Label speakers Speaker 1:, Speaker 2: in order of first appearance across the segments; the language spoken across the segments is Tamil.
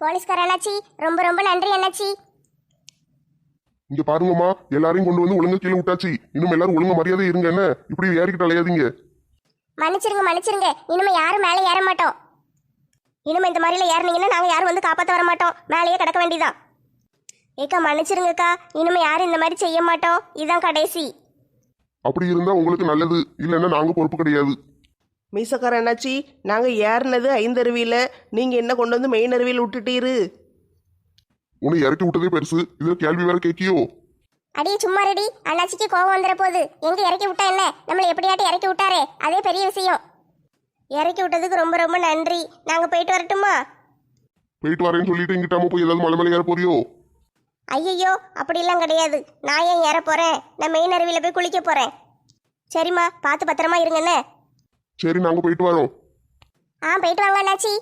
Speaker 1: போலீஸ்கார அண்ணாச்சி ரொம்ப ரொம்ப நன்றி அண்ணாச்சி.
Speaker 2: இங்க பாருங்கம்மா எல்லாரையும் கொண்டு வந்து ஒழுங்கா கீழே விட்டாச்சு. இன்னும் எல்லாரும் ஒழுங்கா மரியாதை இருங்க என்ன? இப்படி ஏறிக்கிட்டு அலையாதீங்க?
Speaker 1: மன்னிச்சிருங்க மன்னிச்சிருங்க. இனிமே யாரும் மேலே ஏற மாட்டோம். இனிமே இந்த மாதிரில ஏறினீங்கன்னா நாங்கள் யாரும் வந்து காப்பாற்ற வர மாட்டோம். மேலேயே கிடக்க வேண்டியதான் ஏக்கா மன்னிச்சிருங்கக்கா. இனிமே யாரும் இந்த மாதிரி செய்ய மாட்டோம். இதான் கடைசி.
Speaker 2: அப்படி இருந்தா உங்களுக்கு நல்லது. இல்லைன்னா நாங்க பொறுப்பு கிடையாது.
Speaker 3: மீசக்கார அண்ணாச்சி நாங்கள் ஏறினது ஐந்தருவியில். நீங்கள் என்ன கொண்டு வந்து மெயின் அருவியில் விட்டுட்டீரு?
Speaker 2: உன்னை இறக்கி விட்டதே பெருசு. இதுல கேள்வி வேற கேட்கியோ?
Speaker 1: அடியே சும்மா ரெடி அண்ணாச்சிக்கு கோவம் வந்துட போகுது எங்க இறக்கி விட்டா என்ன? நம்மளை எப்படியாட்டி இறக்கி விட்டாரே. அதே பெரிய விஷயம். இறக்கி விட்டதுக்கு ரொம்ப ரொம்ப நன்றி. நாங்கள் போயிட்டு வரட்டுமா?
Speaker 2: போயிட்டு வரேன்னு சொல்லிட்டு இங்கிட்டாம போய் ஏதாவது மலை மேலே ஏற போறியோ?
Speaker 1: ஐயையோ அப்படிலாம் கிடையாது. நான் ஏன் ஏற போறேன்? நான் மெயின் அருவியில் போய் குளிக்க போறேன். சரிம்மா பார்த்து பத்திரமா இருங்கண்ணே.
Speaker 2: சரி நாங்க போயிட்டு வரோம்.
Speaker 1: ஆ போயிட்டு வாங்க அண்ணாச்சி.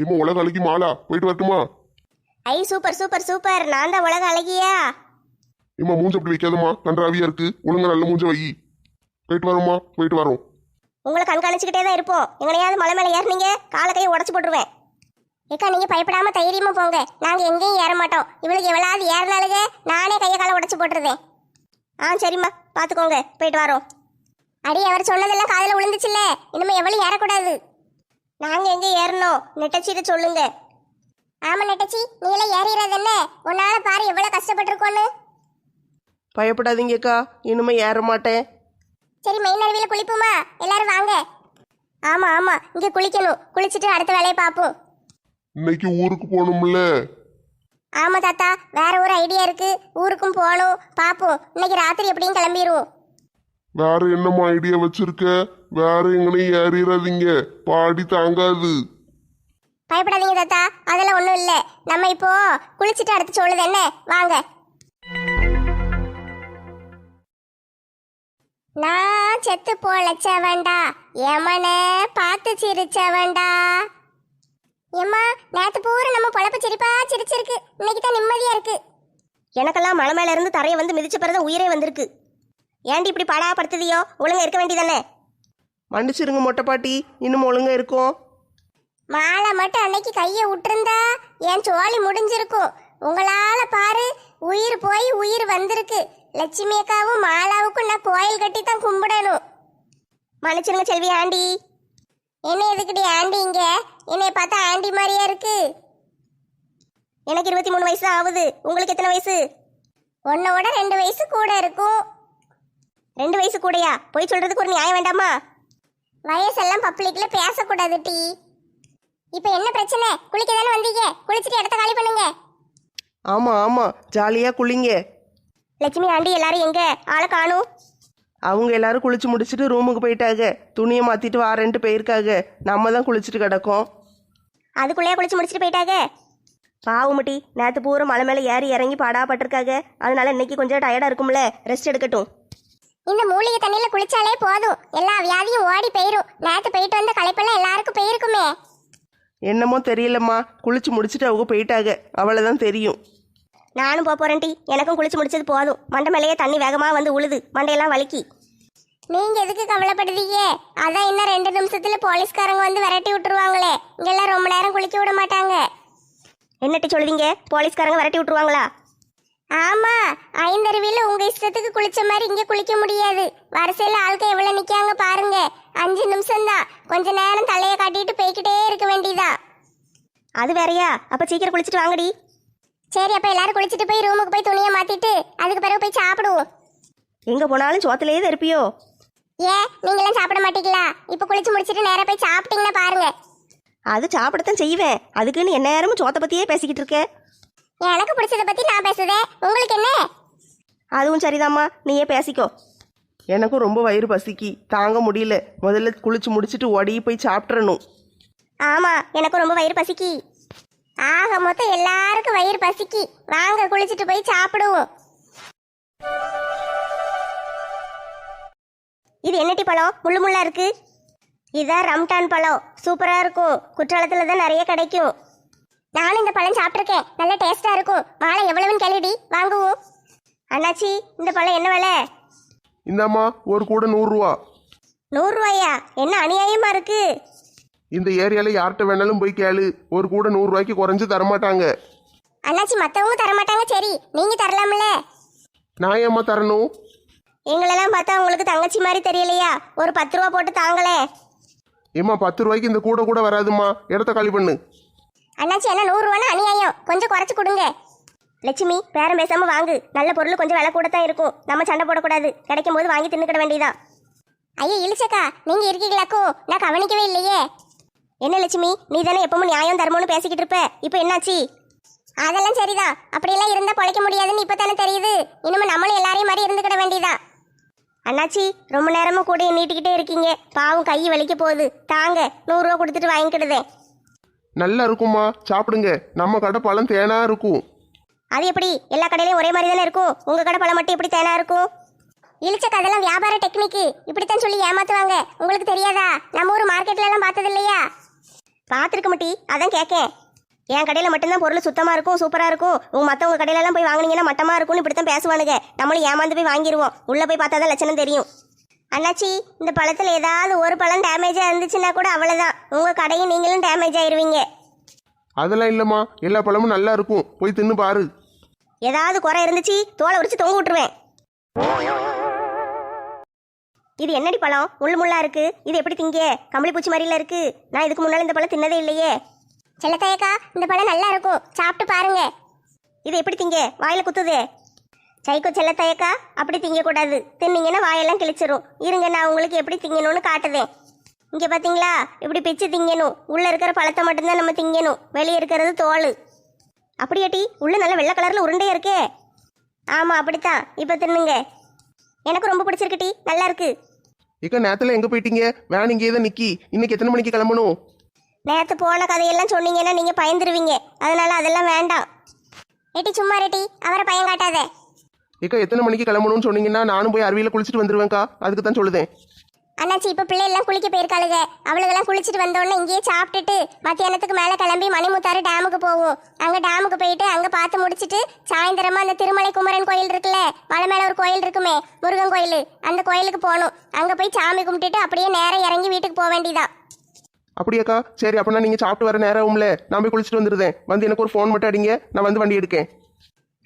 Speaker 2: ஏமா உலக அழகி மாலா போயிட்டு வரட்டுமா?
Speaker 1: ஐ சூப்பர் சூப்பர் சூப்பர். நான் தான் உலக அழகியா?
Speaker 2: ஏமா மூஞ்ச அப்படி வைக்காதம்மா. கன்றாவியா இருக்கு. ஒழுங்கா நல்ல மூஞ்ச வை. போயிட்டு வரோம்மா போயிட்டு வரோம்.
Speaker 1: உங்களை கண்காணிச்சுக்கிட்டே தான் இருப்போம். எங்கனையாவது மலை மேலே ஏறினீங்க காலை கையை உடச்சு போட்டுருவேன். ஏக்கா நீங்க பயப்படாம தைரியமா போங்க. நாங்க எங்கேயும் ஏற மாட்டோம். இவளுக்கு எவ்வளவு ஏறினாலுங்க நானே கையை காலை உடச்சு போட்டுருவேன். ஆ சரிம்மா. பார்த்துக்கோங்க போயிட்டு வரோம். அடி அவர் சொன்னதெல்லாம் காதில் விழுந்துச்சுல்ல. இனிமே எவ்வளவு ஏறக்கூடாது. நாங்க எங்க ஏறணும்? நெட்டச்சிட்டு சொல்லுங்க. ஆமா நெட்டச்சி நீங்களே ஏறிடுறது என்ன உன்னால பாரு எவ்வளவு கஷ்டப்பட்டிருக்கோன்னு.
Speaker 3: பயப்படாதீங்கக்கா இனிமே ஏற மாட்டேன்.
Speaker 1: சரி மெயின் அருவியில் குளிப்போமா? எல்லாரும் வாங்க. ஆமா ஆமா இங்க குளிக்கணும். குளிச்சுட்டு அடுத்த வேலையை பார்ப்போம்.
Speaker 2: இன்னைக்கு ஊருக்கு போகணும்ல?
Speaker 1: ஆமா தாத்தா வேற ஒரு ஐடியா இருக்கு. ஊருக்கும் போகணும். பார்ப்போம். இன்னைக்கு ராத்திரி எப்படியும் கிளம்பிடுவோம்
Speaker 2: வேற என்னம்மா ஐடியா வச்சிருக்க? வேற எங்கனையும் ஏறிடாதீங்க பாடி தாங்காது.
Speaker 1: பயப்படாதீங்க தாத்தா. அதெல்லாம் ஒன்றும் இல்லை. நம்ம இப்போ குளிச்சுட்டு அடுத்து சொல்லுது என்ன? வாங்க. நான் செத்து பொழைச்சவன்டா எமன பார்த்து சிரிச்சவன்டா. ஏம்மா நேத்து பூரா நம்ம பொழப்பு சிரிப்பா சிரிச்சிருக்கு. இன்னைக்கு தான் நிம்மதியா இருக்கு. எனக்கெல்லாம் மலை மேல இருந்து தரையை வந்து மிதிச்ச பிறகு உயிரே வந்திருக்கு. ஏன்டி இப்படி படாப்படுத்துதியோ? ஒழுங்கா இருக்க வேண்டியதானே?
Speaker 3: மன்னிச்சிருங்க மொட்டை பாட்டி. இன்னும் ஒழுங்கா இருக்கும்.
Speaker 1: மாலை மட்டும் அன்னைக்கு கையை விட்டுருந்தா என் சோழி முடிஞ்சிருக்கும். உங்களால பாரு உயிர் போய் உயிர் வந்திருக்கு. லட்சுமி அக்காவும் மாலாவுக்கும் நான் கோயில் கட்டி தான் கும்பிடணும். மன்னிச்சிருங்க செல்வி ஆண்டி. என்ன எதுக்குடி ஆண்டி இங்க? என்னைய பார்த்தா ஆண்டி மாதிரியா இருக்கு? எனக்கு இருபத்தி மூணு வயசு ஆகுது. உங்களுக்கு எத்தனை வயசு? உன்னோட ரெண்டு வயசு கூட இருக்கும். ரெண்டு வயசு கூடயா? போய் சொல்றதுக்கு ஒரு நியாயம் வேண்டாமா? வயசெல்லாம் பப்ளிக்ல பேசக்கூடாது டீ. இப்போ என்ன பிரச்சனை? குளிக்க தானே வந்தீங்க? குளிச்சுட்டு இடத்த காலி பண்ணுங்க.
Speaker 3: ஆமாம் ஆமாம் ஜாலியாக குளிங்க.
Speaker 1: லட்சுமி ஆண்டி எல்லாரும் எங்க? ஆளை காணும்.
Speaker 3: அவங்க எல்லாரும் குளிச்சு முடிச்சுட்டு ரூமுக்கு போயிட்டாங்க. துணியை மாற்றிட்டு வாரேன்ட்டு போயிருக்காங்க நம்ம தான் குளிச்சுட்டு கிடக்கோம்.
Speaker 1: அதுக்குள்ளேயே குளிச்சு முடிச்சுட்டு போயிட்டாங்க?
Speaker 4: பாவமுட்டி நேற்று பூரா மலை மேலே ஏறி இறங்கி பாடாப்பட்டிருக்காங்க அதனால இன்னைக்கு கொஞ்சம் டயர்டாக இருக்கும்ல. ரெஸ்ட் எடுக்கட்டும்.
Speaker 1: இந்த மூலிகை தண்ணியில குளிச்சாலே போதும். எல்லா வியாதியும் ஓடி போயிரும். நேத்து போயிட்டு வந்த களைப்பெல்லாம் எல்லாருக்கும் போயிருக்குமே.
Speaker 3: என்னமோ தெரியலம்மா. குளிச்சு முடிச்சுட்டு அவங்க போயிட்டாங்க. அவ்வளோதான் தெரியும்.
Speaker 4: நானும் போக போகிறேன் டி எனக்கும் குளிச்சு முடிச்சது போதும். மண்டை மேலேயே தண்ணி வேகமாக வந்து உழுது. மண்டையெல்லாம் வலிக்கி.
Speaker 1: நீங்க எதுக்கு கவலைப்படுறீங்க அதான் இன்னும் ரெண்டு நிமிஷத்துல போலீஸ்காரங்க வந்து விரட்டி விட்டுருவாங்களே. இங்கெல்லாம் ரொம்ப நேரம் குளிக்க விட மாட்டாங்க.
Speaker 4: என்னட்டி சொல்லுவீங்க? போலீஸ்காரங்க விரட்டி விட்டுருவாங்களா?
Speaker 1: ஆமா ஐந்தருவில உங்க இஷ்டத்துக்கு குளிச்ச மாதிரி இங்க குளிக்க முடியாது. வரிசையில ஆட்கள் எவ்வளவு நிக்காங்க பாருங்க. அஞ்சு நிமிஷம் தான் கொஞ்ச நேரம் தலைய காட்டிட்டு போய்கிட்டே இருக்க வேண்டியதா?
Speaker 4: அது வேறயா? அப்போ சீக்கிரம் குளிச்சுட்டு வாங்கடி.
Speaker 1: சரி அப்ப எல்லாரும் குளிச்சுட்டு போய் ரூமுக்கு போய் துணியை மாத்திட்டு அதுக்கு பிறகு போய் சாப்பிடுவோம்.
Speaker 4: எங்கே போனாலும் சோத்துலேயே தான் இருப்பியோ?
Speaker 1: ஏன் நீங்களாம் சாப்பிட மாட்டீங்களா? இப்ப குளிச்சு முடிச்சிட்டு நேரா போய் சாப்பிட்டீங்கன்னா பாருங்க.
Speaker 4: அது சாப்பிடத்தான் செய்வேன். அதுக்குன்னு என்ன நேரமும் சோத்தை பற்றியே பேசிக்கிட்டு இருக்க
Speaker 1: எனக்கு பிடிச்சத பத்தி நான் பேசுதேன் உங்களுக்கு என்ன?
Speaker 4: அதுவும் சரிதாம்மா. நீயே பேசிக்கோ.
Speaker 3: எனக்கும் ரொம்ப வயிறு பசிக்கு. தாங்க முடியல. முதல்ல குளிச்சு முடிச்சுட்டு ஓடி போய் சாப்பிட்றணும்
Speaker 1: ஆமா எனக்கும் ரொம்ப வயிறு பசிக்கி. ஆக மொத்தம் எல்லாருக்கும் வயிறு பசிக்கி. வாங்க குளிச்சுட்டு போய் சாப்பிடுவோம்.
Speaker 4: இது என்னட்டி பழம்? முள்ளு முள்ளா இருக்கு.
Speaker 1: இதான் ரம்டான் பழம். சூப்பரா இருக்கும். குற்றாலத்துல தான் நிறைய கிடைக்கும். நானும் இந்த பழம் சாப்பிட்ருக்கேன் நல்ல டேஸ்டா இருக்கும். வாழை எவ்வளவுன்னு கேளுடி. வாங்குவோம்.
Speaker 4: அண்ணாச்சி இந்த பழம் என்ன விலை?
Speaker 2: இந்தாம்மா ஒரு கூட நூறுரூவா
Speaker 4: நூறுரூவாயா என்ன அநியாயமா இருக்கு?
Speaker 2: இந்த ஏரியால யார்கிட்ட வேணாலும் போய் கேளு. ஒரு கூட நூறு ரூபாய்க்கு குறைஞ்சு தரமாட்டாங்க.
Speaker 1: அண்ணாச்சி மத்தவங்க தர மாட்டாங்க சரி நீங்க தரலாம்ல.
Speaker 2: நான் ஏம்மா தரணும்?
Speaker 1: எங்களெல்லாம் பார்த்தா உங்களுக்கு தங்கச்சி மாதிரி தெரியலையா? ஒரு பத்து ரூபா போட்டு தாங்களே.
Speaker 2: ஏம்மா பத்து ரூபாய்க்கு இந்த கூட கூட வராதும்மா. இடத்த காலி பண்ணு.
Speaker 1: அண்ணாச்சி என்ன நூறுரூவானா? அநியாயம். கொஞ்சம் குறைச்சி கொடுங்க.
Speaker 4: லட்சுமி பேரம் பேசாம வாங்கு. நல்ல பொருள் கொஞ்சம் விலை கூட தான் இருக்கும். நம்ம சண்டை போடக்கூடாது. கிடைக்கும் போது வாங்கி தின்னுக்கிட வேண்டியதான்
Speaker 1: ஐயா இழிச்சக்கா நீங்க இருக்கீங்களாக்கோ? நான் கவனிக்கவே இல்லையே.
Speaker 4: என்ன லட்சுமி நீ தானே எப்பவும் நியாயம் தர்மம்னு பேசிக்கிட்டு இருப்ப? இப்போ என்னாச்சு?
Speaker 1: அதெல்லாம் சரிதான். அப்படியெல்லாம் இருந்தால் பொழைக்க முடியாதுன்னு இப்போ தானே தெரியுது. இனிமேல் நம்மளும் எல்லாரையும் மாதிரி இருந்துக்கிட வேண்டியதான்
Speaker 4: அண்ணாச்சி ரொம்ப நேரமும் கூட நீட்டிக்கிட்டே இருக்கீங்க. பாவம் கை வலிக்க போகுது. தாங்க நூறுரூவா கொடுத்துட்டு வாங்கிக்கிடுதேன்.
Speaker 2: நல்லா இருக்குமா சாப்பிடுங்க. நம்ம கடை பழம் தேனா இருக்கும்.
Speaker 4: அது எப்படி? எல்லா கடையிலயும் ஒரே மாதிரி தானே இருக்கும்? உங்க கடை பழம் மட்டும் எப்படி தேனா இருக்கும்?
Speaker 1: இழிச்சக்கா அதெல்லாம் வியாபார டெக்னிக்கு. இப்படித்தான் சொல்லி ஏமாத்துவாங்க. உங்களுக்கு தெரியாதா? நம்ம ஊர் மார்க்கெட்ல எல்லாம் பார்த்தது இல்லையா?
Speaker 4: பார்த்துருக்க மாட்டி அதான் கேட்கேன் என் கடையில் மட்டும்தான் பொருள் சுத்தமாக இருக்கும் சூப்பராக இருக்கும். உங்க மற்றவங்க கடையிலலாம் போய் வாங்குனீங்கன்னா மட்டமாக இருக்கும்னு இப்படி தான் பேசுவானுங்க. நம்மளும் ஏமாந்து போய் வாங்கிடுவோம் உள்ளே போய் பார்த்தா தான் லட்சணம் தெரியும்.
Speaker 1: அண்ணாச்சி இந்த பழத்துல ஏதாவது ஒரு பழம் டேமேஜா இருந்துச்சுன்னா கூட அவ்வளவுதான். உங்க கடையும் நீங்களும் டேமேஜ் ஆயிருவீங்க.
Speaker 2: அதெல்லாம் இல்லைம்மா. எல்லா பழமும் நல்லா இருக்கும். போய் தின்னு பாரு.
Speaker 4: ஏதாவது குறை இருந்துச்சு தோலை உரிச்சு தொங்க விட்டுருவேன். இது என்னடி பழம்? முள்ளு முள்ளா இருக்கு. இது எப்படி திங்க? கம்பளி பூச்சி மாதிரில இருக்கு. நான் இதுக்கு முன்னால இந்த பழம் தின்னதே இல்லையே.
Speaker 1: செல்லத்தாயக்கா இந்த பழம் நல்லா இருக்கும். சாப்பிட்டு பாருங்க.
Speaker 4: இது எப்படி திங்க? வாயில குத்துதே. சைக்கோ செல்லத்தாயக்கா அப்படி திங்க கூடாது தின்னீங்கன்னா வாயெல்லாம் கிழிச்சிரும். இருங்க நான் உங்களுக்கு எப்படி திங்கணும்னு காட்டுதேன். இங்க பாத்தீங்களா? இப்படி பிச்சு திங்கணும். உள்ள இருக்கிற பழத்தை மட்டும்தான் நம்ம திங்கணும். வெளியே இருக்கிறது தோல். அப்படியாட்டி உள்ள நல்ல வெள்ளை கலர்ல உருண்டையா இருக்கே. ஆமா அப்படித்தான். இப்ப தின்னுங்க. எனக்கு ரொம்ப பிடிச்சிருக்கு டீ. நல்லா இருக்கு.
Speaker 2: இக்க நேரத்தில் எங்கே போயிட்டீங்க? வேன் இங்கே தான் நிக்கி. இன்னைக்கு எத்தனை மணிக்கு கிளம்பணும்?
Speaker 4: நேத்து போன கதையெல்லாம் சொன்னீங்கன்னா நீங்க பயந்துருவீங்க. அதனால அதெல்லாம் வேண்டாம்.
Speaker 1: ஏட்டி சும்மா ரெட்டி அவரை பயம் காட்டாத.
Speaker 2: இக்க எத்தனை மணிக்கு கிளம்பணும்னு சொன்னீங்கன்னா நானும் போய் அருவியில் குளிச்சுட்டு வந்துருவேன்க்கா. அதுக்கு தான் சொல்லுதேன்.
Speaker 1: அண்ணாச்சி இப்ப பிள்ளை எல்லாம் குளிக்க போயிருக்காளுங்க. அவளுகெல்லாம் குளிச்சுட்டு வந்த உடனே இங்கேயே சாப்பிட்டுட்டு மத்தியானத்துக்கு மேல கிளம்பி மணிமுத்தாறு டேமுக்கு போவோம். அங்க டேமுக்கு போயிட்டு அங்க பார்த்து முடிச்சிட்டு சாயந்தரமா அந்த திருமலை குமரன் கோயில் இருக்குல்ல மலை மேல ஒரு கோயில் இருக்குமே முருகன் கோயில் அந்த கோயிலுக்கு போகணும். அங்க போய் சாமி கும்பிட்டுட்டு அப்படியே நேரம் இறங்கி வீட்டுக்கு போக வேண்டியதான்
Speaker 2: அப்படியாக்கா சரி அப்போனா நீங்கள் சாப்பிட்டு வர நேரம் ஆகும்ல. நான் போய் குளிச்சுட்டு வந்துருந்தேன் வந்து எனக்கு ஒரு ஃபோன் மட்டும் அடிங்க. நான் வந்து வண்டி எடுக்கேன்.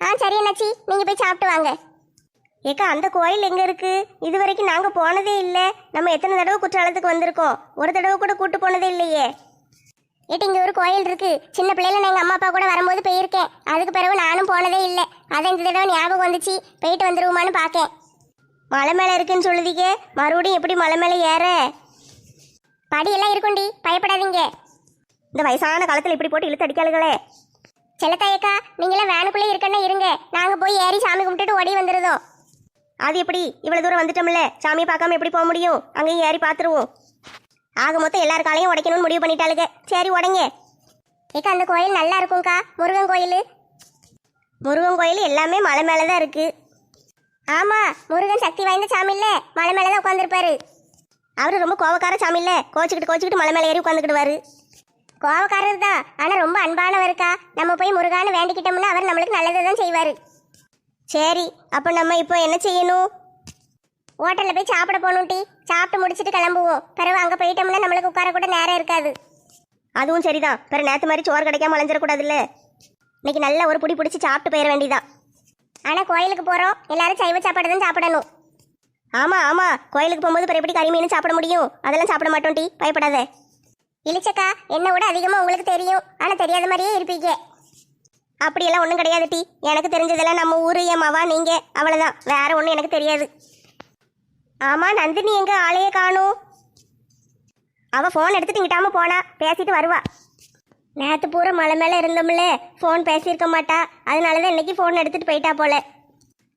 Speaker 1: ஆ சரி அண்ணாச்சி. நீங்கள் போய் சாப்பிட்டு வாங்க.
Speaker 4: ஏக்கா அந்த கோயில் எங்கே இருக்குது இது வரைக்கும் நாங்கள் போனதே இல்லை. நம்ம எத்தனை தடவை குற்றாலத்துக்கு வந்திருக்கோம். ஒரு தடவை கூட கூட்டு போனதே இல்லையே.
Speaker 1: ஏட்டு இங்கே ஒரு கோயில் இருக்குது சின்ன பிள்ளையில நான் எங்கள் அம்மா அப்பா கூட வரும்போது போயிருக்கேன். அதுக்கு பிறகு நானும் போனதே இல்லை. அதை இந்த தடவை ஞாபகம் வந்துச்சு. போயிட்டு வந்துருவோமான்னு பார்க்கேன்
Speaker 4: மலை மேலே இருக்குன்னு சொல்லுதீங்க. மறுபடியும் எப்படி மலை மேலே ஏற?
Speaker 1: படியெல்லாம் இருக்கும்டி. பயப்படாதீங்க.
Speaker 4: இந்த வயசான காலத்தில் இப்படி போட்டு இழுத்து அடிக்காளுகளே.
Speaker 1: செல்லத்தாயக்கா நீங்களாம் வேனுக்குள்ளே இருக்கன்னா இருங்க. நாங்க போய் ஏறி சாமி கும்பிட்டுட்டு ஓடி வந்துருதோம்
Speaker 4: அது எப்படி? இவ்வளவு தூரம் வந்துட்டோம்ல. சாமியை பார்க்காம எப்படி போக முடியும்? அங்கேயும் ஏறி பார்த்துருவோம். ஆக மொத்தம் எல்லார் காலையும் உடைக்கணும்னு முடிவு பண்ணிட்டாளுங்க. சரி உடைங்க.
Speaker 1: ஏக்கா அந்த கோயில் நல்லா இருக்கும்க்கா. முருகன் கோயில்.
Speaker 4: முருகன் கோயில் எல்லாமே மலை மேல தான் இருக்கு.
Speaker 1: ஆமா முருகன் சக்தி வாய்ந்த சாமி இல்ல. மலை மேல தான் உட்காந்துருப்பாரு
Speaker 4: அவரு ரொம்ப கோவக்கார சாமி இல்ல. கோச்சிக்கிட்டு கோச்சிக்கிட்டு மலை மேல ஏறி உட்காந்துக்கிடுவாரு
Speaker 1: கோவக்காரர் தான். ஆனால் ரொம்ப அன்பானவருக்கா. நம்ம போய் முருகான்னு வேண்டிக்கிட்டோம்னா அவர் நம்மளுக்கு நல்லதை தான் செய்வார்.
Speaker 4: சரி அப்போ நம்ம இப்போ என்ன செய்யணும்?
Speaker 1: ஹோட்டலில் போய் சாப்பிட போகணும் டி. சாப்பிட்டு முடிச்சிட்டு கிளம்புவோம். பிறகு அங்கே போயிட்டோம்னா நம்மளுக்கு உட்கார கூட நேரம் இருக்காது.
Speaker 4: அதுவும் சரிதான். பிற நேற்று மாதிரி சோறு கிடைக்காம அலைஞ்சிடக்கூடாதுல்ல. இன்னைக்கு நல்ல ஒரு புடி பிடிச்சி சாப்பிட்டு போயிட வேண்டியதான்
Speaker 1: ஆனால் கோயிலுக்கு போகிறோம் எல்லாரும் சைவ சாப்பாடு தான் சாப்பிடணும்.
Speaker 4: ஆமாம் ஆமாம் கோயிலுக்கு போகும்போது பிற எப்படி கறி மீன் சாப்பிட முடியும்? அதெல்லாம் சாப்பிட மாட்டோம் டி. பயப்படாத.
Speaker 1: இளிச்சக்கா என்னை விட அதிகமாக உங்களுக்கு தெரியும். ஆனால் தெரியாத மாதிரியே இருப்பீங்க.
Speaker 4: அப்படியெல்லாம் ஒன்றும் கிடையாது டி. எனக்கு தெரிஞ்சதெல்லாம் நம்ம ஊரு என் மவா நீங்கள் அவ்வளோதான் வேற ஒன்றும் எனக்கு தெரியாது. ஆமாம் நந்தினி எங்கே ஆளையே காணும். அவள் ஃபோன் எடுத்துட்டு இங்கிட்டாமல் போனா பேசிட்டு வருவா. நேற்று பூரா மலை மேலே இருந்தோம்ல ஃபோன் பேசியிருக்க மாட்டா. அதனாலதான் இன்னைக்கு ஃபோன் எடுத்துகிட்டு போயிட்டா போல.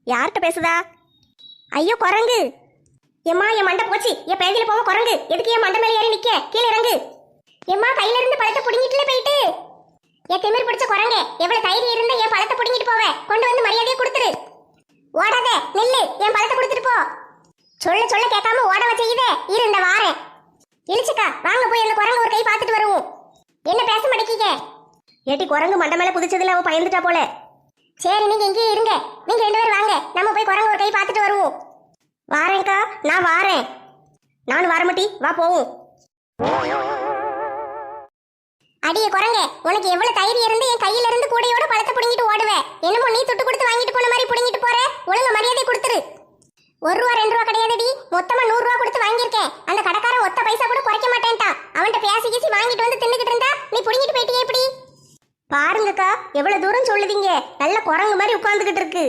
Speaker 4: யார்கிட்ட பேசுதா? ஐயோ குரங்கு. எம்மா என் மண்டை போச்சு. என் பேஞ்சில் போக குரங்கு. எதுக்கு என் மண்டை மேலே ஏறி நிற்க கீழே இறங்கு.
Speaker 1: எம்மா கையில இருந்து பழத்தை புடுங்கிட்டுல போயிட்டு. என் திமிர் பிடிச்ச குரங்க எவ்வளவு தைரியம் இருந்தா என் பழத்தை புடுங்கிட்டு போவேன் கொண்டு வந்து மரியாதையை கொடுத்துரு. ஓடாத நில்லு என் பழத்தை கொடுத்துட்டு போ. சொல்ல சொல்ல கேட்காம ஓட வச்ச இரு இந்த வாரேன் இழிச்சுக்கா வாங்க போய் அந்த குரங்கு ஒரு கை பார்த்துட்டு வருவோம். என்ன பேச மாட்டேங்க
Speaker 4: ஏட்டி குரங்கு மண்டை மேல புதிச்சதுல அவ பயந்துட்டா போல.
Speaker 1: சரி நீங்க இங்கேயே இருங்க. நீங்க ரெண்டு பேரும் வாங்க. நம்ம போய் குரங்கு ஒரு கை பார்த்துட்டு வருவோம்.
Speaker 4: வாரேன்க்கா நான் வாரேன். நான் வரமாட்டி வா போவோம்.
Speaker 1: அடியே குரங்க உனக்கு எவ்வளவு தைரியம் இருந்து என் கையில இருந்து கூடையோட பழத்தை புடுங்கிட்டு ஓடுவேன் என்னமோ நீ துட்டு கொடுத்து வாங்கிட்டு போன மாதிரி புடுங்கிட்டு போற? ஒழுங்க மரியாதை கொடுத்துரு. ஒரு ரூபா ரெண்டு ரூபா கிடையாதுடி. மொத்தமா நூறு ரூபா கொடுத்து வாங்கியிருக்கேன். அந்த கடைக்காரன் ஒத்த பைசா கூட குறைக்க மாட்டேன்டா அவன்கிட்ட பேசி கீசி வாங்கிட்டு வந்து தின்னுக்கிட்டு இருந்தா நீ புடுங்கிட்டு போயிட்டியே எப்படி?
Speaker 4: பாருங்கக்கா எவ்வளவு தூரம் சொல்லுதீங்க. நல்ல குரங்கு மாதிரி உட்காந்துக்கிட்டு இருக்கு.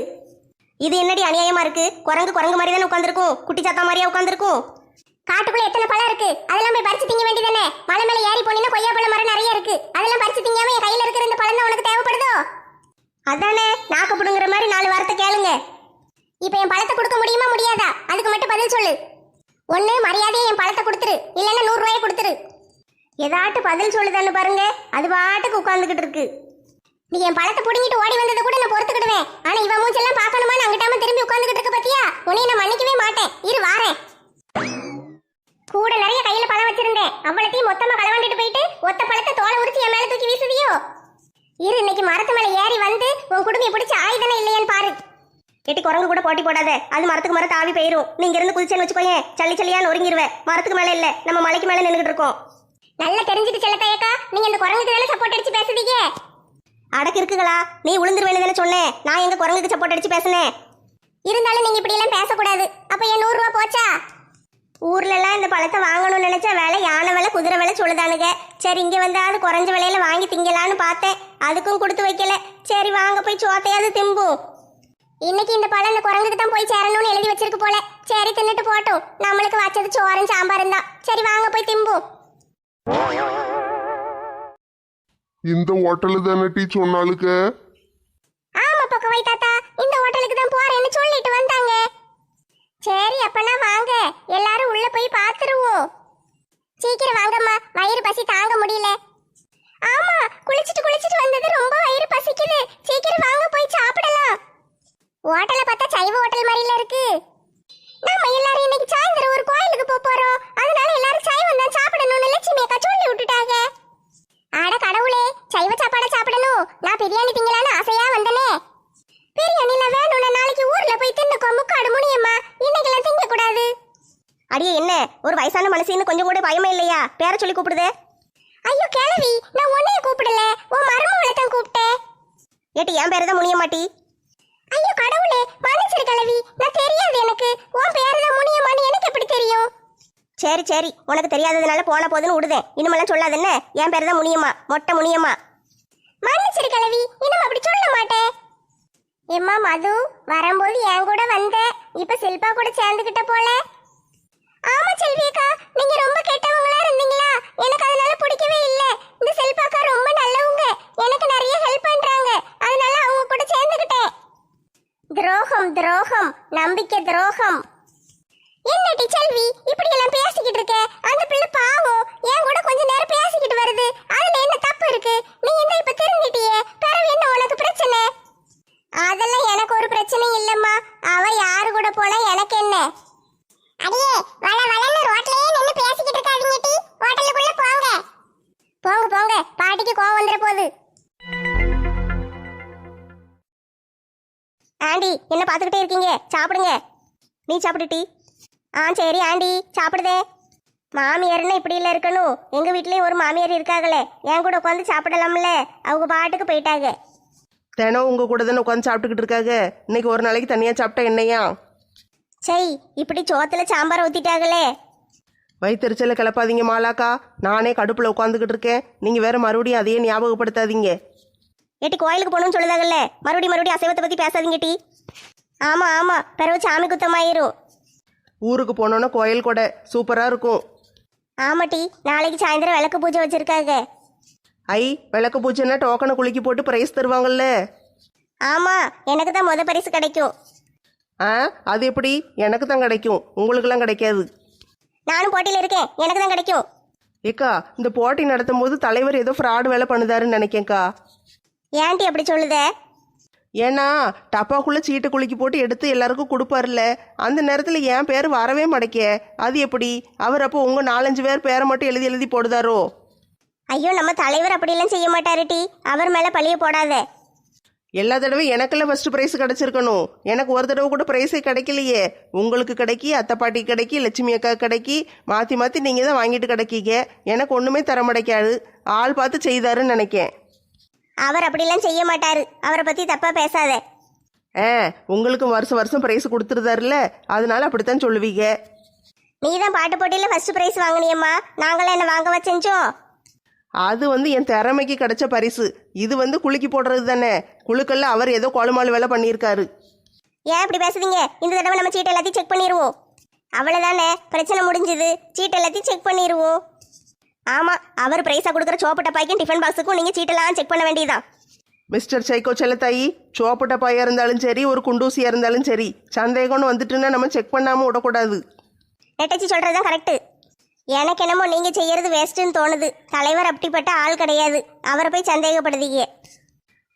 Speaker 4: இது என்னடி அநியாயமா இருக்கு? குரங்கு குரங்கு மாதிரி தானே உட்காந்துருக்கும் குட்டி சாத்தா மாதிரியா உட்காந்துருக்கும்
Speaker 1: காட்டுக்குள்ள எத்தனை பழம் இருக்கு? அதெல்லாம் போய் பறிச்சு திங்க வேண்டியதானே மலை மேல ஏறி போனீங்கன்னா கொய்யா பழம் மரம் நிறைய இருக்கு. அதெல்லாம் பறிச்சு திங்காம என் கையில இருக்கிற இந்த பழம் தான் உனக்கு தேவைப்படுதோ?
Speaker 4: அதானே நாக்கப்படுங்கிற மாதிரி நாலு வாரத்தை கேளுங்க.
Speaker 1: இப்போ என் பழத்தை கொடுக்க முடியுமா முடியாதா? அதுக்கு மட்டும் பதில் சொல்லு. ஒண்ணு மரியாதையை என் பழத்தை கொடுத்துரு. இல்லைன்னா நூறு கொடுத்துரு.
Speaker 4: ஏதாட்டு பதில் சொல்லுதான்னு பாருங்க. அது பாட்டுக்கு உட்காந்துக்கிட்டு இருக்கு.
Speaker 1: நீ என் பழத்தை புடுங்கிட்டு ஓடி வந்ததை கூட நான் பொறுத்துக்கிடுவேன். ஆனா இவன் மூச்செல்லாம் பார்க்கணுமா? அங்கிட்டாம திரும்பி உட்காந்துக்கிட்டு இருக்க பத்தியா? உன்னை நான் மன்னிக்கவே மாட்டேன். இரு வாரேன். கூட நிறைய கையில பழம் வச்சிருந்தேன். அவ்வளத்தையும் மொத்தமா களவாண்டிட்டு போயிட்டு ஒத்த பழத்தை தோலை உரிச்சு என் மேல தூக்கி வீசுதியோ இரு இன்னைக்கு மரத்து மேல ஏறி வந்து உன் குடுமையை பிடிச்ச ஆயுதனே இல்லையான்னு பாரு.
Speaker 4: எட்டி குரங்கு கூட போட்டி போடாத. அது மரத்துக்கு மரம் தாவி போயிரும். நீங்க இருந்து குதிச்சேன்னு வச்சுக்கோயேன். சல்லி சல்லியா நொறுங்கிருவேன் மரத்துக்கு மேல இல்ல. நம்ம மலைக்கு மேல நின்றுட்டு இருக்கோம்.
Speaker 1: நல்லா தெரிஞ்சுட்டு செல்லத்தையக்கா நீங்க இந்த குரங்குக்கு தானே சப்போர்ட் அடிச்சு பேசுதீங்க?
Speaker 4: அடக்கு இருக்குங்களா நீ உளுந்துருவேன்னு தானே சொன்னேன். நான் எங்க குரங்குக்கு சப்போர்ட் அடிச்சு பேசுனேன்?
Speaker 1: இருந்தாலும் நீங்க இப்படி எல்லாம் பேசக்கூடாது. அப்ப என் நூறு ரூபா போச்சா?
Speaker 4: ஊர்ல எல்லாம் இந்த பழத்தை வாங்கணும்னு நினைச்ச விலை யானை விலை குதிரை விலை சொல்லுதானுங்க. சரி இங்க வந்தாவது குறைஞ்ச விலையில வாங்கி திங்கலான்னு பார்த்தேன். அதுக்கும் கொடுத்து வைக்கல. சரி வாங்க போய் சோத்தையாவது திம்பும்.
Speaker 1: இன்னைக்கு இந்த பழம் இந்த குரங்குக்கு தான் போய் சேரணும்னு எழுதி வச்சிருக்கு போல. சரி தின்னுட்டு போட்டும். நம்மளுக்கு வச்சது சோறும் சாம்பாரும் தான். சரி வாங்க போய் திம்போம்.
Speaker 2: இந்த ஹோட்டலு தானே டீ சொன்னாளுக்க?
Speaker 1: ஆமா பக்கவை தாத்தா. இந்த ஹோட்டலுக்கு தான் போறேன்னு சொல்லிட்டு வந்தாங்க. சரி அப்பனா வாங்க. எல்லாரும் உள்ள போய் பாத்துருவோம். சீக்கிரம் வாங்கம்மா. வயிறு பசி தாங்க முடியல. ஆமா குளிச்சிட்டு குளிச்சிட்டு வந்தது ரொம்ப வயிறு பசிக்குது. சீக்கிரம் வாங்க போய் சாப்பிடலாம். ஹோட்டல பார்த்தா சைவ ஹோட்டல் மாதிரில இருக்கு. நாம எல்லாரும் இன்னைக்கு சாயந்தரம் ஒரு கோயிலுக்கு போக போறோம். அதனால எல்லாரும் சைவம் தான் சாப்பிடணும்னு லட்சுமி அக்கா சொல்லி விட்டுட்டாங்க. அட கடவுளே சைவ சாப்பாடை சாப்பிடணும். நான் பிரியாணி திங்கலான்னு ஆசையா வந்தனே. பிரியாணில வேணும்னா நாளைக்கு ஊர்ல போய் தின்னுக்கோ முக்காடு முனியம்மா. இன்னைக்கெல்லாம் திங்க கூடாது
Speaker 4: அடியே என்ன? ஒரு வயசான மனுஷன்னு கொஞ்சம் கூட பயமே இல்லையா? பேர சொல்லி கூப்பிடுதே.
Speaker 1: ஐயோ கிழவி நான் உன்னைய கூப்பிடல. உன் மருமகளை தான் கூப்பிட்டேன்.
Speaker 4: ஏட்டி என் பேரு தான் முனிய மாட்டி
Speaker 1: ஐயோ கடவுளே மன்னிச்சிரு கிழவி. நான் தெரியாது எனக்கு. உன் பேரு தான் முனியம்மான்னு எனக்கு எப்படி தெரியும்?
Speaker 4: சரி சரி. உனக்கு தெரியாததுனால போன போதுன்னு விடுதேன். இனிமெல்லாம் சொல்லாது என்ன என் பேரு தான் முனியம்மா. மொட்டை முனியம்மா.
Speaker 1: மன்னிச்சிரு கிழவி. இன்னும் அப்படி சொல்ல மாட்டேன். எம்மா மது வரும்போது என் கூட வந்த. இப்ப சில்பா கூட சேர்ந்துகிட்ட போல. ஆமா செல்வியக்கா நீங்க ரொம்ப கெட்டவங்களா இருந்தீங்களா? எனக்கு அதனால பிடிக்கவே இல்ல. இந்த செல்பாக்கா ரொம்ப நல்லவங்க. எனக்கு நிறைய ஹெல்ப் பண்றாங்க. அதனால அவங்க கூட சேர்ந்துகிட்டேன். துரோகம் துரோகம் நம்பிக்கை துரோகம். என்னடி செல்வி இப்படி எல்லாம் பேசிக்கிட்டு இருக்க? அந்த பிள்ளை பாவம். என் கூட கொஞ்ச நேரம் பேசிக்கிட்டு வருது. அதுல என்ன தப்பு இருக்கு? நீ என்ன இப்ப தெரிஞ்சிட்டியே பிறகு என்ன உனக்கு பிரச்சனை? அதெல்லாம் எனக்கு ஒரு பிரச்சனை இல்லம்மா. அவ யாரு கூட போனா எனக்கு என்ன? அடியே வள வளன்னு ரோட்லயே நின்னு பேசிக்கிட்டு இருக்காதீங்க டி. ஹோட்டலுக்குள்ள போங்க. போங்க போங்க. பாட்டிக்கு கோவம் வந்துற போகுது
Speaker 4: ஆண்டி என்ன பார்த்துக்கிட்டே இருக்கீங்க? சாப்பிடுங்க. நீ சாப்பிடுட்டி ஆ சரி ஆண்டி சாப்பிடுதே. மாமியார்னா இப்படி இல்லை இருக்கணும். எங்கள் வீட்லேயும் ஒரு மாமியார் இருக்காங்களே என் கூட உட்காந்து சாப்பிடலாம்ல. அவங்க பாட்டுக்கு போயிட்டாங்க.
Speaker 3: தினம் உங்க கூட தானே உட்காந்து சாப்பிட்டுக்கிட்டு இருக்காங்க இன்னைக்கு ஒரு நாளைக்கு தனியாக சாப்பிட்டா என்னையா?
Speaker 4: சரி இப்படி சோத்துல சாம்பார் ஊத்திட்டாங்களே.
Speaker 3: வயிற்றுச்சல கிளப்பாதீங்க மாலாக்கா. நானே கடுப்பில் உட்காந்துக்கிட்டு இருக்கேன். நீங்கள் வேற மறுபடியும் அதையே ஞாபகப்படுத்தாதீங்க.
Speaker 4: ஏட்டி கோயிலுக்கு போகணும்னு சொல்லுதாங்கல்ல? மறுபடியும் மறுபடியும் அசைவத்தை பற்றி பேசாதீங்க டி ஆமாம் ஆமாம் பிறகு சாமி குத்தமாயிரும்.
Speaker 3: ஊருக்கு போனோன்னா கோயில் கொடை. சூப்பராக இருக்கும்.
Speaker 4: ஆமாட்டி நாளைக்கு சாயந்தரம் விளக்கு பூஜை வச்சிருக்காங்க.
Speaker 3: ஐ விளக்கு பூஜைன்னா டோக்கனை குலுக்கி போட்டு ப்ரைஸ் தருவாங்கல்ல.
Speaker 4: ஆமாம் எனக்கு தான் முத பரிசு கிடைக்கும்.
Speaker 3: ஆ அது எப்படி? எனக்கு தான் கிடைக்கும். உங்களுக்கெல்லாம் கிடைக்காது.
Speaker 4: நானும் போட்டியில் இருக்கேன். எனக்கு தான் கிடைக்கும்.
Speaker 3: ஏக்கா இந்த போட்டி நடத்தும் போது தலைவர் ஏதோ ஃப்ராடு வேலை பண்ணுதாருன்னு நினைக்கேன்க்கா
Speaker 4: ஏன்டி அப்படி சொல்லுதே?
Speaker 3: ஏன்னா டப்பாக்குள்ளே சீட்டை குலுக்கி போட்டு எடுத்து எல்லாருக்கும் கொடுப்பாருல்ல. அந்த நேரத்தில் என் பேர் வரவே மாட்டேக்கே. அது எப்படி? அவர் அப்போ உங்கள் நாலஞ்சு பேர் பேரை மட்டும் எழுதி எழுதி போடுதாரோ?
Speaker 4: ஐயோ நம்ம தலைவர் அப்படியெல்லாம் செய்ய மாட்டாரு டி அவர் மேலே பழிய போடாத.
Speaker 3: எல்லா தடவை எனக்கெல்லாம் ஃபர்ஸ்ட் ப்ரைஸ் கிடைச்சிருக்கணும். எனக்கு ஒரு தடவை கூட ப்ரைஸே கிடைக்கலையே. உங்களுக்கு கிடைக்கி அத்தை பாட்டி கிடைக்கி லட்சுமி அக்கா கிடைக்கி மாற்றி மாற்றி நீங்கள் தான் வாங்கிட்டு கிடைக்கீங்க. எனக்கு ஒன்றுமே தர மாட்டேக்காது ஆள் பார்த்து செய்தாருன்னு நினைக்கேன்.
Speaker 4: அவர் அப்படிலாம் செய்ய மாட்டாரு. அவரை பத்தி தப்பா பேசாத.
Speaker 3: ஆ உங்களுக்கு வருஷம் வருஷம் ப்ரைஸ் கொடுத்துருதாருல அதனால அப்படித்தான் சொல்லுவீங்க.
Speaker 4: நீ தான் பாட்டு போட்டியில ஃபர்ஸ்ட் பிரைஸ் வாங்கினியம்மா. நாங்களாம் என்ன வாங்க வச்செஞ்சோம்
Speaker 3: அது வந்து என் திறமைக்கு கிடைச்ச பரிசு. இது வந்து குலுக்கி போடுறது தானே. குழுக்கல்ல அவர் ஏதோ கோலமால் வேலை பண்ணியிருக்காரு.
Speaker 4: ஏன் இப்படி பேசுறீங்க? இந்த தடவை நம்ம சீட் எல்லாத்தையும் செக் பண்ணிடுவோம் அவ்வளோதானே பிரச்சனை முடிஞ்சுது. சீட் எல்லாத்தையும் செக் பண்ணிடுவோம் ஆமாம் அவர் பிரைஸாக கொடுக்குற சோப்பு டப்பாய்க்கும் டிஃபன் பாக்ஸுக்கும் நீங்கள் சீட்டெல்லாம் செக் பண்ண வேண்டியதுதான்.
Speaker 3: மிஸ்டர் சைக்கோ செல்லத்தாயி சோப்பு டப்பாயா இருந்தாலும் சரி ஒரு குண்டூசியா இருந்தாலும் சரி சந்தேகம்னு வந்துட்டுன்னா நம்ம செக் பண்ணாம விடக்கூடாது.
Speaker 4: நெட்டச்சி சொல்கிறது தான் கரெக்டு எனக்கு என்னமோ நீங்கள் செய்யறது வேஸ்ட்டுன்னு தோணுது. தலைவர் அப்படிப்பட்ட ஆள் கிடையாது. அவரை போய் சந்தேகப்படுதீங்க.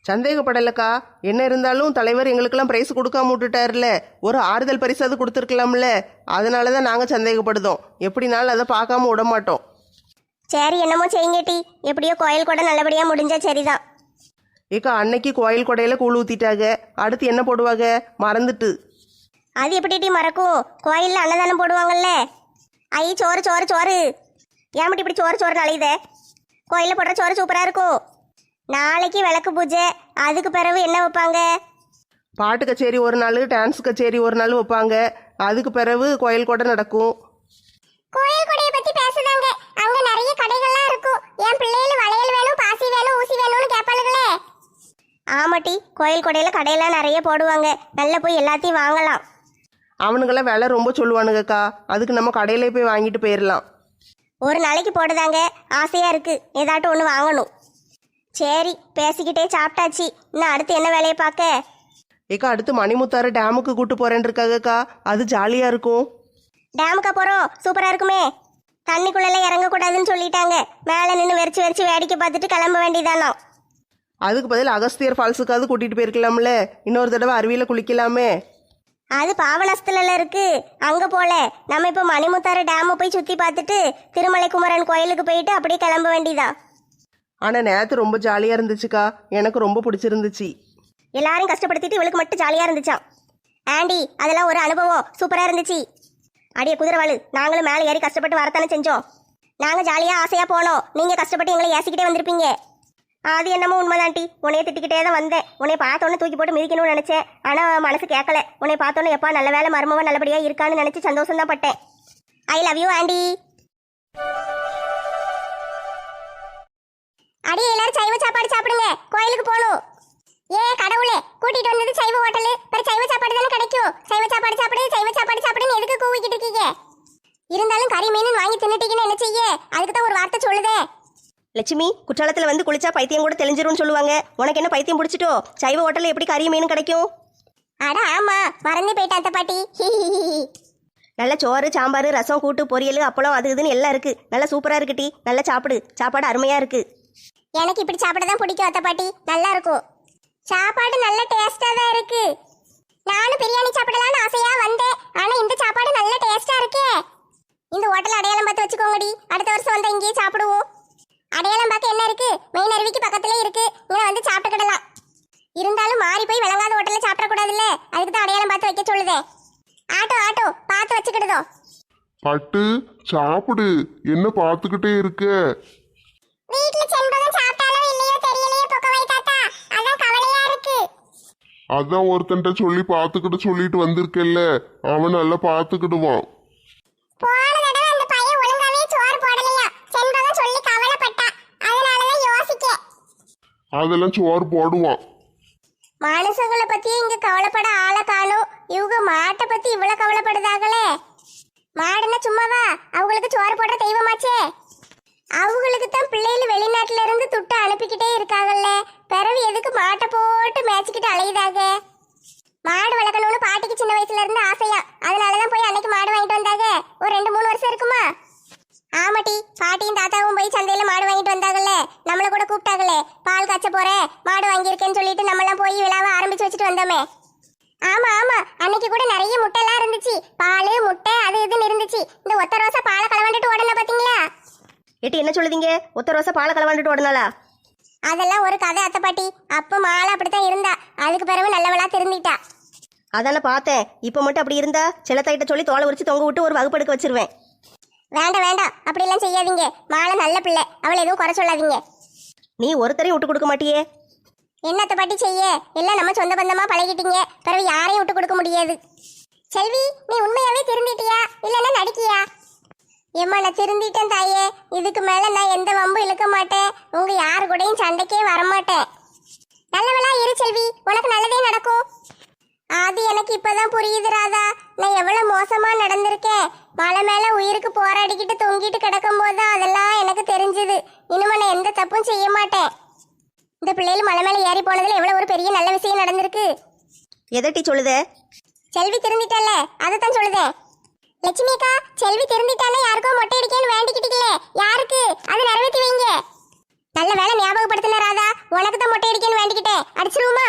Speaker 3: சந்தேகப்படலக்கா. என்ன இருந்தாலும் தலைவர் எங்களுக்கெல்லாம் பிரைஸ் கொடுக்காம விட்டுட்டாருல. ஒரு ஆறுதல் பரிசாவது கொடுத்துருக்கலாம்ல. அதனால தான் நாங்கள் சந்தேகப்படுதோம். எப்படினாலும் அதை பார்க்காம விட மாட்டோம்.
Speaker 4: சரி என்னமோ செய்யுங்க டி. எப்படியோ கோயில் கூட நல்லபடியாக முடிஞ்சா சரிதான்
Speaker 3: ஏக்கா அன்னைக்கு கோயில் கொடையில கூழ் ஊத்திட்டாங்க. அடுத்து என்ன போடுவாங்க? மறந்துட்டு.
Speaker 4: அது எப்படி டி மறக்கும்? கோயிலில் அன்னதானம் போடுவாங்கல்ல. ஐ சோறு சோறு சோறு. ஏன் மட்டும் இப்படி சோறு சோறு அலையுத? கோயிலில் போடுற சோறு சூப்பராக இருக்கும். நாளைக்கு விளக்கு பூஜை. அதுக்கு பிறகு என்ன வைப்பாங்க?
Speaker 3: பாட்டு கச்சேரி ஒரு நாள் டான்ஸ் கச்சேரி ஒரு நாள் வைப்பாங்க. அதுக்கு பிறகு கோயில் கொடை நடக்கும்.
Speaker 1: கோயில் கொடையை பத்தி பேசுதாங்க. அங்க நிறைய கடைகள்லாம் இருக்கும். என் பிள்ளைகள் வளையல் வேணும் பாசி வேணும் ஊசி வேணும்னு கேட்பாளுகளே.
Speaker 4: ஆமாட்டி கோயில் கொடையில் கடையெல்லாம் நிறைய போடுவாங்க. நல்லா போய் எல்லாத்தையும் வாங்கலாம்.
Speaker 3: அவனுங்கெல்லாம் விலை ரொம்ப சொல்லுவானுங்கக்கா. அதுக்கு நம்ம கடையிலே போய் வாங்கிட்டு போயிடலாம்
Speaker 4: ஒரு நாளைக்கு போடுதாங்க ஆசையாக இருக்குது ஏதாட்டும் ஒன்று வாங்கணும். சரி பேசிக்கிட்டே சாப்பிட்டாச்சு. இன்னும் அடுத்து என்ன வேலையை பார்க்க?
Speaker 3: ஏக்கா அடுத்து மணிமுத்தாறு டேமுக்கு கூட்டு போறேன்னு இருக்காங்கக்கா அது ஜாலியாக இருக்கும்.
Speaker 4: டேமுக்கா போகிறோம் சூப்பராக இருக்குமே. தண்ணிக்குள்ளெல்லாம் இறங்கக்கூடாதுன்னு சொல்லிட்டாங்க. மேலே நின்று வெறிச்சு வெறிச்சு வேடிக்கை பார்த்துட்டு கிளம்ப வேண்டியதானோ?
Speaker 3: அதுக்கு பதில் அகஸ்தியர் ஃபால்ஸுக்காவது கூட்டிகிட்டு போயிருக்கலாம்ல. இன்னொரு தடவை அருவியில் குளிக்கலாமே.
Speaker 4: அது பாவனஸ்துல இருக்கு. அங்க போல. நம்ம இப்ப மணிமுத்தாறு டேமை போய் சுத்தி பார்த்துட்டு திருமலை குமரன் கோயிலுக்கு போயிட்டு அப்படியே கிளம்ப வேண்டியதா?
Speaker 3: ஆனால் நேற்று ரொம்ப ஜாலியாக இருந்துச்சுக்கா. எனக்கு ரொம்ப பிடிச்சிருந்துச்சு.
Speaker 4: எல்லாரும் கஷ்டப்படுத்திட்டு இவளுக்கு மட்டும் ஜாலியா இருந்துச்சாம். ஆண்டி அதெல்லாம் ஒரு அனுபவம். சூப்பரா இருந்துச்சு. அடியே குதிரவாளு நாங்களும் மேலே ஏறி கஷ்டப்பட்டு வரத்தானே செஞ்சோம். நாங்க ஜாலியா ஆசையா போனோம். நீங்க கஷ்டப்பட்டு எங்களை ஏசிக்கிட்டே வந்திருப்பீங்க. அது என்னமோ உண்மைதான்டி. உன்னைய திட்டிக்கிட்டே தான் வந்தேன். உன்னைய பார்த்தோன்னே தூக்கி போட்டு மிதிக்கணும்னு நினைச்சேன். ஆனா மனசு கேட்கல உன்னைய பார்த்தோன்னே எப்பா நல்ல வேலை மருமவன் நல்லபடியா இருக்கான்னு நினைச்சு சந்தோஷம் தான் பட்டேன். I love you aunty.
Speaker 1: அடி எல்லாரும் சைவ சாப்பாடு சாப்பிடுங்க. கோயிலுக்கு போகணும். ஏ கடவுளே கூட்டிட்டு வந்தது சைவ ஹோட்டலு. பிற சைவ சாப்பாடு தானே கிடைக்கும். சைவ சாப்பாடு சாப்பிடு சைவ சாப்பாடு சாப்பிடுன்னு எதுக்கு கூவிக்கிட்டு இருக்கீங்க? இருந்தாலும் கறி மீன் வாங்கி தின்னுட்டீங்கன்னு என்ன செய்ய? அதுக்கு தான் ஒரு வார்த்தை சொல்லுதே.
Speaker 4: லட்சுமி குற்றாலத்துல வந்து குளிச்சா பைத்தியம் கூட தெளிஞ்சிரும்னு சொல்லுவாங்க. உனக்கு என்ன பைத்தியம் பிடிச்சிட்டோ? சைவ ஹோட்டல்ல எப்படி கறி மீன் கிடைக்கும்?
Speaker 1: அட ஆமா. மறந்து போயிட்டா அத்தை பாட்டி.
Speaker 4: நல்ல சோறு சாம்பார் ரசம் கூட்டு பொரியல் அப்பளம் அது இதுன்னு எல்லாம் இருக்கு. நல்லா சூப்பரா இருக்கு டீ. நல்லா சாப்பிடு. சாப்பாடு அருமையா இருக்கு.
Speaker 1: எனக்கு இப்படி சாப்பிட தான் பிடிக்கும் அத்தை பாட்டி. நல்லா இருக்கும். சாப்பாடு நல்ல டேஸ்டா தான் இருக்கு. நானும் பிரியாணி சாப்பிடலாம்னு ஆசையா வந்தேன். ஆனா இந்த சாப்பாடு நல்ல டேஸ்டா இருக்கே. இந்த ஹோட்டல் அடையாளம் பார்த்து வச்சுக்கோங்கடி. அடுத்த வருஷம் வந்தா இங்கேயே சாப்பிடுவோம். அடையாளம் பார்க்க என்ன இருக்கு? மெயின் அருவிக்கு பக்கத்துலயே இருக்கு. இங்க வந்து சாப்பிட்டுக்கிடலாம். இருந்தாலும் மாறி போய் விளங்காத ஹோட்டல்ல சாப்பிடக்கூடாதுல்ல? அதுக்கு தான் அடையாளம் பார்த்து வைக்க சொல்லுதே. ஆட்டோ ஆட்டோ பார்த்து வச்சுக்கிடுதோ.
Speaker 2: பட்டு சாப்பிடு. என்ன பார்த்துக்கிட்டே இருக்க?
Speaker 1: வீட்ல செண்பகம் சாப்பிட்டாலோ இல்லையோ தெரியலையோ பொக்க வை தாத்தா. அதான் கவலையா இருக்கு.
Speaker 2: அதான் ஒருத்தன்ட்ட சொல்லி பார்த்துக்கிட்டு சொல்லிட்டு வந்திருக்கேல்ல. அவன் நல்லா பார்த்துக்கிடுவான்
Speaker 1: போன தடவை அந்த பையன் ஒழுங்காவே சோறு போடலையா செண்பகம் சொல்லி கவலைப்பட்டா அதனாலதான் யோசிக்க
Speaker 2: அதெல்லாம் சோறு போடுவான்.
Speaker 1: மனுஷங்களை பத்தி இங்க கவலைப்பட ஆளை காணும் இவங்க மாட்டை பத்தி இவ்வளவு கவலைப்படுதாங்களே மாடுன்னா சும்மாவா? அவங்களுக்கு சோறு போடுற தெய்வமாச்சே. அவங்களுக்கு தான் பிள்ளைகள் வெளிநாட்டுல இருந்து துட்டு அனுப்பிக்கிட்டே இருக்காங்கல்ல பிறவு எதுக்கு மாட்டை போட்டு மேய்ச்சிக்கிட்டு அலையுதாக? மாடு வளர்க்கணும்னு பாட்டிக்கு சின்ன வயசுல இருந்து ஆசையா. அதனாலதான் போய் அன்னைக்கு மாடு வாங்கிட்டு வந்தாங்க ஒரு ரெண்டு மூணு வருஷம் இருக்குமா? ஆமாட்டி பாட்டியும் தாத்தாவும் போய் சந்தையில மாடு வாங்கிட்டு வந்தாங்கல்ல. நம்மள கூட கூப்பிட்டாங்களே. பால் காய்ச்ச போறேன் மாடு வாங்கியிருக்கேன்னு சொல்லிட்டு நம்மளாம் போய் விழாவை ஆரம்பிச்சு வச்சுட்டு வந்தோமே. ஆமா ஆமா. அன்னைக்கு கூட நிறைய முட்டைலாம் இருந்துச்சு. பால் முட்டை அது இதுன்னு இருந்துச்சு. இந்த ஒத்த ரோசா பாலை கலவண்டுட்டு ஓடல பாத்தீங்களா?
Speaker 4: ஏட்டி என்ன சொல்லுதீங்க? ஒத்த ரோசா பாலை கலவாண்டுட்டு ஓடனாலா
Speaker 1: அதெல்லாம் ஒரு கதை அத்தை பாட்டி. அப்ப மாலை அப்படித்தான் இருந்தா. அதுக்கு பிறகு நல்லவளா திருந்திட்டா.
Speaker 4: அதானே பார்த்தேன். இப்போ மட்டும் அப்படி இருந்தா செல்லத்தாயிட்ட சொல்லி தோலை உரிச்சு தொங்க விட்டு ஒரு வகுப்பு எடுக்க வச்சிருவேன்.
Speaker 1: வேண்டாம் வேண்டாம். அப்படியெல்லாம் செய்யாதீங்க. மாலை நல்ல பிள்ளை. அவளை எதுவும் குறை சொல்லாதீங்க.
Speaker 4: நீ ஒருத்தரையும் விட்டு கொடுக்க மாட்டியே?
Speaker 1: என்னத்தை பாட்டி செய்ய? எல்லாம் நம்ம சொந்த பந்தமா பழகிட்டீங்க. பிறகு யாரையும் விட்டு கொடுக்க முடியாது. செல்வி நீ உண்மையாவே திருந்திட்டியா? இல்லைன்னா நடிக்கியா? ஏம்மா நான் திருந்திட்டேன் தாயே. இதுக்கு மேல நான் எந்த வம்பும் இழுக்க மாட்டேன். உங்க யாரு கூடயும் சண்டைக்கே வரமாட்டேன். நல்லவளா இரு செல்வி. உனக்கு நல்லதே நடக்கும். அது எனக்கு இப்பதான் புரியுது ராதா. நான் எவ்வளவு மோசமா நடந்திருக்கேன் மலை மேல உயிருக்கு போராடிக்கிட்டு தொங்கிட்டு கிடக்கும் போதுதான் அதெல்லாம் எனக்கு தெரிஞ்சுது. இனிமே நான் எந்த தப்பும் செய்ய மாட்டேன். இந்த பிள்ளைகள் மலை மேல ஏறி போனதுல எவ்வளவு ஒரு பெரிய நல்ல விஷயம் நடந்திருக்கு.
Speaker 4: எதட்டி சொல்லுதே?
Speaker 1: செல்வி திருந்திட்டல்ல அதைத்தான் சொல்லுதேன் லட்சுமி அக்கா செல்வி திருந்திட்டானே யாருக்கோ மொட்டை அடிக்கன்னு வேண்டிக்கிட்டீங்களே யாருக்கு? அதை நிறைவேற்றி வைங்க. நல்ல வேலை ஞாபகப்படுத்தின ராதா உனக்கு தான் மொட்டை அடிக்கன்னு வேண்டிக்கிட்டேன். அடிச்சிருவோமா?